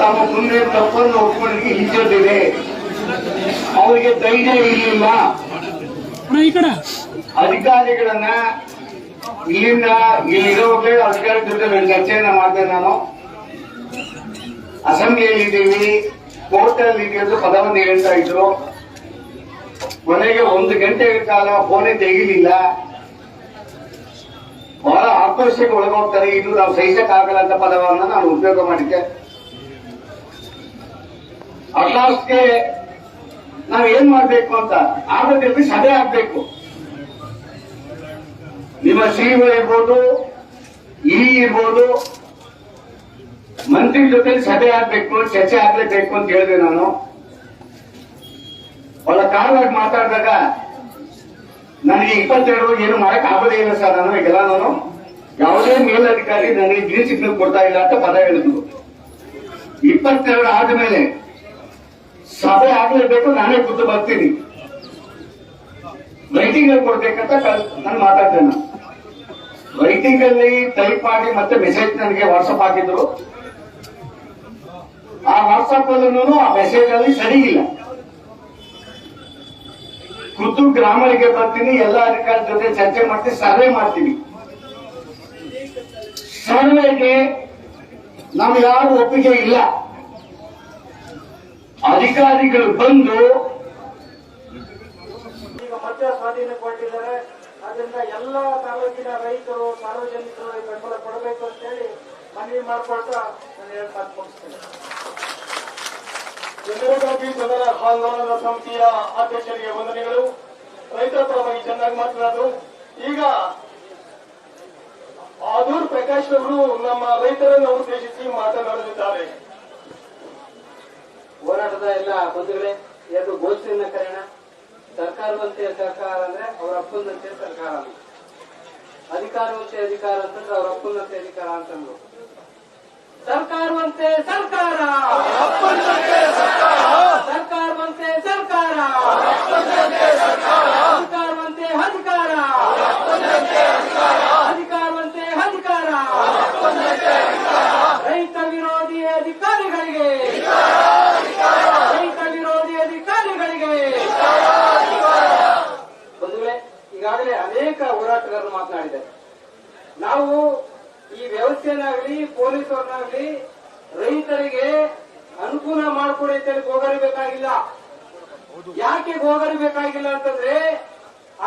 ತಮ್ಮ ಮುಂದೆ ತಪ್ಪನ್ನು ಒಪ್ಪಿಕೊಳ್ಳಿಕ್ಕೆ ಹಿಂಜರಿದೆ ಅವರಿಗೆ ಧೈರ್ಯ ಇರಲಿಲ್ಲ. ಅಧಿಕಾರಿಗಳನ್ನ ಇಲ್ಲಿಂದ ಇಲ್ಲಿರೋಕೆ ಅಧಿಕಾರಿ ಜೊತೆ ನಾನು ಚರ್ಚೆಯನ್ನ ಮಾಡಿದೆ ನಾನು. ಅಸೆಂಬ್ಲಿಯಲ್ಲಿ ಇದ್ದೀವಿ. ಕೋರ್ಟ್ ಅಲ್ಲಿ ಅಂತ ಪದವನ್ನು ಹೇಳ್ತಾ ಇದ್ರು. ಕೊನೆಗೆ ಒಂದು ಗಂಟೆ ಕಾಲ ಫೋನೇ ತೆಗಿಲಿಲ್ಲ. ಬಹಳ ಆಕ್ರೋಶಕ್ಕೆ ಒಳಗೋಗ್ತಾರೆ. ಇದು ನಾವು ಸಹಿಸಕ್ಕಾಗಲ್ಲ ಅಂತ ಪದವನ್ನ ನಾನು ಉಪಯೋಗ ಮಾಡಿದ್ದೆ. ಅಟ್ಲಾಸ್ಗೆ ನಾವ್ ಏನ್ ಮಾಡ್ಬೇಕು ಅಂತ ಆಗದಿರ್ಲಿ ಸಭೆ ಆಗ್ಬೇಕು. ನಿಮ್ಮ ಸಿಇಒ ಇರ್ಬೋದು ಇ ಇರ್ಬೋದು ಮಂತ್ರಿ ಜೊತೆ ಸಭೆ ಆಗ್ಬೇಕು, ಚರ್ಚೆ ಆಗ್ಲೇಬೇಕು ಅಂತ ಹೇಳಿದೆ ನಾನು. ಅವಳ ಕಾಲವಾಗಿ ಮಾತಾಡಿದಾಗ ನನಗೆ ಇಪ್ಪತ್ತೆರಡು ಏನು ಮಾಡಕ್ ಆಗೋದೇ ಇಲ್ಲ ಸರ್ ನಾನು, ಈಗೆಲ್ಲ ನಾನು ಯಾವುದೇ ಮೇಲಧಿಕಾರಿ ನನಗೆ ಗ್ರೀನ್ ಸಿಗ್ನಲ್ ಕೊಡ್ತಾ ಇಲ್ಲ ಅಂತ ಪದ ಹೇಳಿದ್ರು. ಇಪ್ಪತ್ತೆರಡು ಆದ್ಮೇಲೆ ಸಭೆ ಆಗ್ಲೇಬೇಕು, ನಾನೇ ಖುದ್ದು ಬರ್ತೀನಿ. ರೈಟಿಂಗ್ ಅಲ್ಲಿ ಕೊಡ್ಬೇಕಂತ ನಾನು ಮಾತಾಡ್ತೇನೆ. ರೈಟಿಂಗ್ ಅಲ್ಲಿ ಟೈಪ್ ಮಾಡಿ ಮತ್ತೆ ಮೆಸೇಜ್ ನನಗೆ ವಾಟ್ಸಪ್ ಹಾಕಿದ್ರು. ಆ ವಾಟ್ಸಪ್ ಅಲ್ಲೂ ಆ ಮೆಸೇಜ್ ಅಲ್ಲಿ ಸರಿಗಿಲ್ಲ ಖುದ್ದು ಗ್ರಾಮಗಳಿಗೆ ಬರ್ತೀನಿ, ಎಲ್ಲ ಅಧಿಕಾರಿ ಜೊತೆ ಚರ್ಚೆ ಮಾಡ್ತೀನಿ, ಸರ್ವೆ ಮಾಡ್ತೀನಿ. ಸರ್ವೆಗೆ ನಮ್ಗೆ ಯಾರು ಒಪ್ಪಿಗೆ ಇಲ್ಲ. ಅಧಿಕಾರಿಗಳು ಬಂದು ಈಗ ಮತ್ತೆ ಸ್ವಾಧೀನಗೊಂಡಿದ್ದಾರೆ ಅದರಿಂದ ಎಲ್ಲ ತಾಲೂಕಿನ ರೈತರು ಸಾರ್ವಜನಿಕರು ಬೆಂಬಲ ಕೊಡಬೇಕು ಅಂತ ಹೇಳಿ ಮನವಿ ಮಾಡ್ಕೊಳ್ತಾ ನಾನು ಎರಡು ಮಾತು ಮುಗಿಸ್ತೇನೆ ಚಂದ್ರಗಾಂಧಿ ಜನರ ಆಂದೋಲನ ಸಮಿತಿಯ ಅಧ್ಯಕ್ಷರಿಗೆ ವಂದನೆಗಳು. ರೈತರ ಪರವಾಗಿ ಚೆನ್ನಾಗಿ ಮಾತನಾಡಿದ್ರು ಈಗ ಆದೂರ್ ಪ್ರಕಾಶ್ ಅವರು ನಮ್ಮ ರೈತರನ್ನು ಉದ್ದೇಶಿಸಿ ಮಾತನಾಡಲಿದ್ದಾರೆ. ಹೋರಾಟದ ಎಲ್ಲ ಬಂಧುಗಳೇ ಎರಡು ಗೋಷ್ಠಿಯನ್ನ ಕರೆಯೋಣ. ಸರ್ಕಾರವಂತೆ ಸರ್ಕಾರ ಅಂದ್ರೆ ಅವ್ರ ಅಪ್ಪನಂತೆ ಸರ್ಕಾರ ಅಂತ. ಅಧಿಕಾರವಂತೆ ಅಧಿಕಾರ ಅಂತಂದ್ರೆ ಅವ್ರ ಅಪ್ಪನಂತೆ ಅಧಿಕಾರ ಅಂತಂದ್ರು. ಸರ್ಕಾರವಂತೆ ಸರ್ಕಾರ. ಸರ್ಕಾರವಂತೆ ಸರ್ಕಾರ. ಅಧಿಕಾರವಂತೆ ಅಧಿಕಾರ ಅಧಿಕಾರವಂತೆ ಅಧಿಕಾರ. ರೈತ ವಿರೋಧಿ ಅಧಿಕಾರಿಗಳಿಗೆ ರೈತ ವಿರೋಧಿ ಅಧಿಕಾರಿಗಳಿಗೆ ಬಂಧುಗಳೇ ಈಗಾಗಲೇ ಅನೇಕ ಮಾತನಾಡಿದ್ದಾರೆ ನಾವು ಈ ವ್ಯವಸ್ಥೆಯನ್ನಾಗಲಿ, ಪೊಲೀಸರನ್ನಾಗ್ಲಿ ರೈತರಿಗೆ ಅನುಕೂಲ ಮಾಡಿಕೊಡಿ ಅಂತೇಳಿ ಹೋಗರಿಬೇಕಾಗಿಲ್ಲ ಯಾಕೆ ಗೋಗರಿಬೇಕಾಗಿಲ್ಲ ಅಂತಂದ್ರೆ,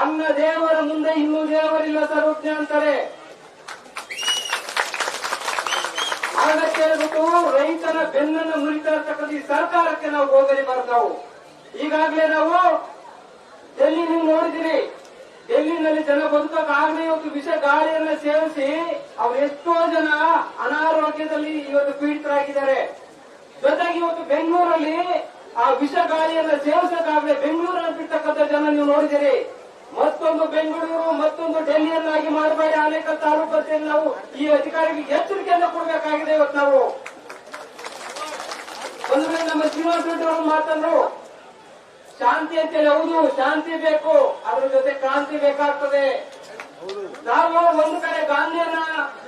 ಅನ್ನ ದೇವರ ಮುಂದೆ ಇನ್ನೂ ದೇವರಿಲ್ಲ ಸರ್ವಜ್ಞ ಅಂತಾರೆ. ಹಾಗಂತ ರೈತನ ಬೆನ್ನನ್ನು ಮುರಿತಾ ಇರ್ತಕ್ಕಂಥ ಈ ಸರ್ಕಾರಕ್ಕೆ ನಾವು ಹೋಗಲಿ ಬರ್ತಾವು ಈಗಾಗಲೇ ನಾವು ಡೆಲ್ಲಿ ನೀವು ನೋಡಿದಿರಿ ಡೆಲ್ಲಿನಲ್ಲಿ ಜನ ಬದುಕಕ್ಕಾಗದೆ ಇವತ್ತು ವಿಷ ಗಾಳಿಯನ್ನ ಸೇವಿಸಿ ಅವ್ರು ಎಷ್ಟೋ ಜನ ಅನಾರೋಗ್ಯದಲ್ಲಿ ಇವತ್ತು ಪೀಡಿತರಾಗಿದ್ದಾರೆ. ಜೊತೆಗೆ ಇವತ್ತು ಬೆಂಗಳೂರಲ್ಲಿ ಆ ವಿಷ ಗಾಳಿಯನ್ನ ಸೇವಿಸಕ್ಕಾಗದೆ ಬೆಂಗಳೂರಲ್ಲಿ ಬಿಡ್ತಕ್ಕಂಥ ಜನ ನೀವು ನೋಡಿದಿರಿ ಮತ್ತೊಂದು ಬೆಂಗಳೂರು, ಮತ್ತೊಂದು ಡೆಲ್ಲಿಯನ್ನಾಗಿ ಮಾಡಬೇಡಿ. ಅನೇಕ ತಾಲೂಕಲ್ಲಿ ನಾವು ಈ ಅಧಿಕಾರಿಗೆ ಎಚ್ಚರಿಕೆಯನ್ನು ಕೊಡಬೇಕಾಗಿದೆ ಇವತ್ತು ನಾವು. ಒಂದು ನಮ್ಮ ಶ್ರೀನಿವಾಸ ರೆಡ್ಡಿ ಅವರು ಮಾತಂದ್ರು ಶಾಂತಿ ಅಂತೇಳಿ ಹೌದು, ಶಾಂತಿ ಬೇಕು. ಅದ್ರ ಜೊತೆ ಕ್ರಾಂತಿ ಬೇಕಾಗ್ತದೆ. ನಾವು ಒಂದು ಕಡೆ ಗಾಂಧಿಯನ್ನ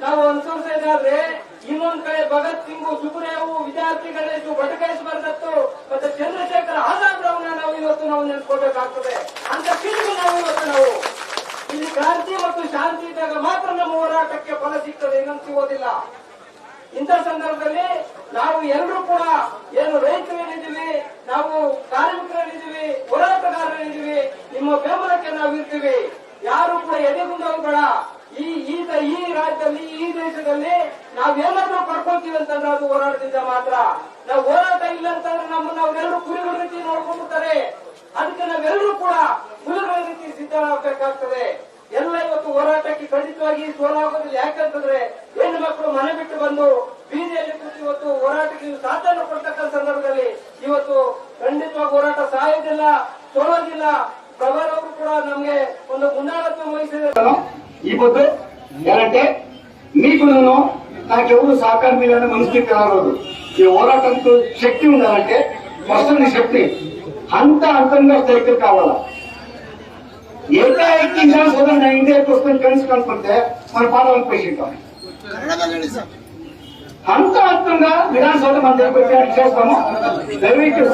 ನಾವು ಅನುಸರಿಸಿದ್ರೆ ಇನ್ನೊಂದು ಕಡೆ ಭಗತ್ ಸಿಂಗ್ ಸುಬ್ರೇವು ವಿದ್ಯಾರ್ಥಿಗಳೆಷ್ಟು ಬಟಕೇಶ್ವರ ದತ್ತು ಮತ್ತೆ ಚಂದ್ರಶೇಖರ್ ಆಜಾದ್ ಅವನ್ನ ನಾವು ಇವತ್ತು ನಾವು ನೆನೆಸ್ಕೋಬೇಕಾಗ್ತದೆ ಅಂತ ಕಿಡಿಗು ನಾವು ಇವತ್ತು ನಾವು. ಇಲ್ಲಿ ಕ್ರಾಂತಿ ಮತ್ತು ಶಾಂತಿ ಇದ್ದಾಗ ಮಾತ್ರ ನಮ್ಮ ಹೋರಾಟಕ್ಕೆ ಫಲ ಸಿಗ್ತದೆ, ಇನ್ನೊಂದು ಸಿಗೋದಿಲ್ಲ. ಇಂಥ ಸಂದರ್ಭದಲ್ಲಿ ನಾವು ಎಲ್ಲರೂ ಕೂಡ ಏನು ರೈತರೇನಿದ್ದೀವಿ ನಾವು ಕಾರ್ಮಿಕರೇನಿದ್ದೀವಿ ಹೋರಾಟಗಾರರೇನಿದ್ದೀವಿ ನಿಮ್ಮ ಬೆಂಬಲಕ್ಕೆ ನಾವು ಇರ್ತೀವಿ. ಯಾರು ಕೂಡ ಎದೆಗುಂದೋಗ್ಬೇಡ ಈ ಈ ಈ ರಾಜ್ಯದಲ್ಲಿ, ಈ ದೇಶದಲ್ಲಿ ನಾವೇನಾದ್ರೂ ಪಡ್ಕೊಳ್ತೀವಿ ಅಂತಂದ್ರೆ ಅದು ಹೋರಾಟದಿಂದ ಮಾತ್ರ. ನಾವು ಹೋರಾಟ ಇಲ್ಲ ಅಂತಂದ್ರೆ ನಮ್ಮನ್ನ ಅವರೆಲ್ಲರೂ ಕುರಿಗಳ ರೀತಿ ನೋಡ್ಕೊಂಡ್ಬಿಡ್ತಾರೆ. ಅದಕ್ಕೆ ನಾವೆಲ್ಲರೂ ಕೂಡ ಕುರಿಗಳ ರೀತಿ ಸಿದ್ಧರಾಗಬೇಕಾಗ್ತದೆ. ಎಲ್ಲ ಇವತ್ತು ಹೋರಾಟಕ್ಕೆ ಖಂಡಿತವಾಗಿ ಸೋಲಾಗೋದಿಲ್ಲ ಯಾಕಂತಂದ್ರೆ ಹೆಣ್ಣು ಮಕ್ಕಳು ಮನೆ ಬಿಟ್ಟು ಬಂದು ಬೀದಿಯಲ್ಲಿ ಕೂತು ಇವತ್ತು ಹೋರಾಟಕ್ಕೆ ನೀವು ಸಾಥನ್ನು ಕೊಡ್ತಕ್ಕಂಥ ಸಂದರ್ಭದಲ್ಲಿ ಇವತ್ತು ಖಂಡಿತವಾಗಿ ಹೋರಾಟ ಸಾಯೋದಿಲ್ಲ ಸೋಲೋದಿಲ್ಲ ಪ್ರಭಾರ್ ಅವರು ಕೂಡ ನಮ್ಗೆ ಒಂದು ಮುಂದಾಳತ್ವ ವಹಿಸಿದ್ದಾರೆ ಇವತ್ತು ಎರಡೇ మీకు నాకెవరు సహకారం మీదనే మనస్థితి రాలేదు ఈ పోరాటంతో శక్తి ఉండాలంటే ఫస్ట్ నీ శక్తి అంత అంతంగా సైకిల్ కావాలా ಎಲ್ಲಾ ಐಟಿ ಎಕ್ಸಾಮ್ಸ್ ಹೋದ್ರೆ ನಾ ಇಂಡಿಯಾ ಕ್ವಶನ್ ಕನ್ಸ್ ಕನ್ಪತ್ತೆ మన పాఠాలు పేషెంట్ అంత అర్థంగా విధానసభ మన దగ్గర చేస్తాము దయవీకి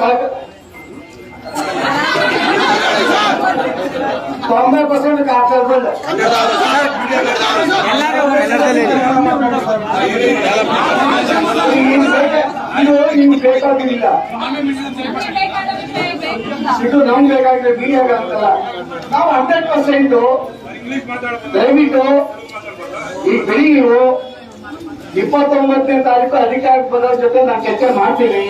తొంభై పర్సెంట్ కాకపోలేదు పేపర్ ಇಲ್ಲ ಇದು ನಮ್ಗೆ ಬೇಕಾಗಿದೆ ಮೀಡಿಯಾಗ ಅಂತಲ್ಲ ನಾವು ಹಂಡ್ರೆಡ್ ಪರ್ಸೆಂಟ್ ದಯವಿಟ್ಟು ಈ ಬೆಳಿಗ್ಗೆ ಇಪ್ಪತ್ತೊಂಬತ್ತನೇ ತಾರೀಕು ಅಧಿಕಾರಿ ಬರೋದ್ರ ಜೊತೆ ನಾನು ಚರ್ಚೆ ಮಾಡ್ತೀನಿ.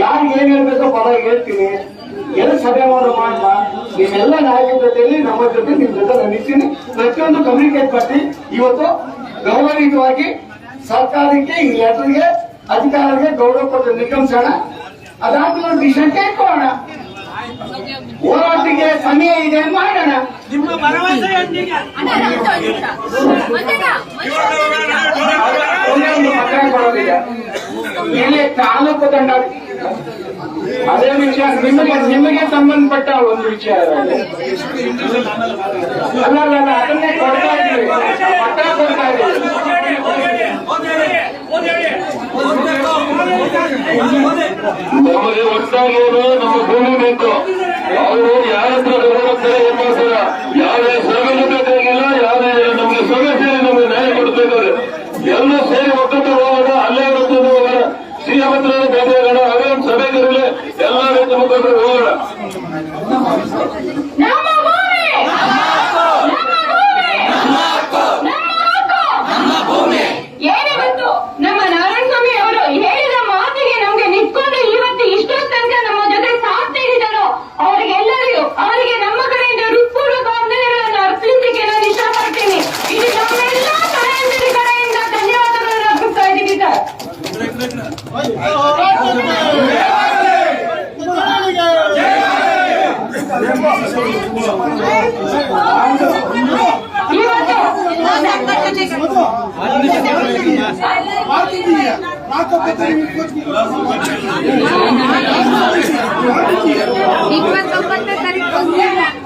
ಯಾರು ಏನ್ ಹೇಳ್ಬೇಕೋ ಪದ ಹೇಳ್ತೀನಿ. ಎಲ್ಲ ಸಭೆ ಮಾಡೋ ಮಾಡುವ ನಿಮ್ಮೆಲ್ಲ ನಾಯಕರ ಜೊತೆಯಲ್ಲಿ ನಮ್ಮ ಜೊತೆ ನಿಮ್ ಜೊತೆ ನಾನು ನಿಂತೀನಿ ಪ್ರತಿಯೊಂದು ಕಮ್ಯುನಿಕೇಟ್ ಮಾಡಿ ಇವತ್ತು ಗೌರವಯುತವಾಗಿ ಸರ್ಕಾರಕ್ಕೆ ಈ ಲೆಟರ್ಗೆ ಅಧಿಕಾರಿಗೆ ಗೌರವ ಕೊಟ್ಟು ನಿರ್ಗಮಿಸೋಣ ಅದಾದ್ಮೇಲೆ ಡಿಸಿಷನ್ ತೆಗೆದುಕೊಳ್ಳೋಣ ಹೋರಾಟಕ್ಕೆ ಸಮಯ ಇದೆ ಮಾಡೋಣ ನಿಮ್ಮ ಭರವಸೆ ಇಲ್ಲಿ ತಾಲೂಕು ತಂಡ ಅದೇ ವಿಷಯ ನಿಮಗೆ ನಿಮಗೆ ಸಂಬಂಧಪಟ್ಟ ಒಂದು ವಿಚಾರ ಅಲ್ಲ ಅಲ್ಲ, ಅದನ್ನೇ ಕೊಡ್ತಾ ಇದ್ದೀವಿ ಪತ್ರ ಕೊಡ್ತಾ ಇದ್ದೀವಿ ನಮಗೆ ಒಟ್ಟಾಗಿ ನಮ್ಮ ಭೂಮಿ ಬೇಕು ಅವರು ಯಾರ ಹತ್ರ ಹೋಗ್ತಾರೆ ಏನ್ ಮಾಡ್ತಾರ ಯಾವುದೇ ಸಭೆ ಬೇಕಾಗಿಲ್ಲ ಯಾವುದೇ ನಮಗೆ ಸಭೆ ಸೇರಿ ನಮಗೆ ನ್ಯಾಯ ಕೊಡ್ಬೇಕಾದ್ರೆ ಎಲ್ಲ ಸೇರಿ ಒಟ್ಟೊಟ್ಟು ಹೋಗೋಣ ಅಲ್ಲೇ ಒಟ್ಟೊಟ್ಟು ಹೋಗೋಣ ಸಿಎಂ ಹತ್ರ ಭೇಟಿ ಆಗೋಣ ಅವೇ ಒಂದು ಸಭೆ ಕರೀಲಿ ಎಲ್ಲ ರೈತ ಮುಖಂಡರು ಹೋಗೋಣ ಇಪ್ಪತ್ತೊಂಬತ್ತನೇ ತಾರೀಕು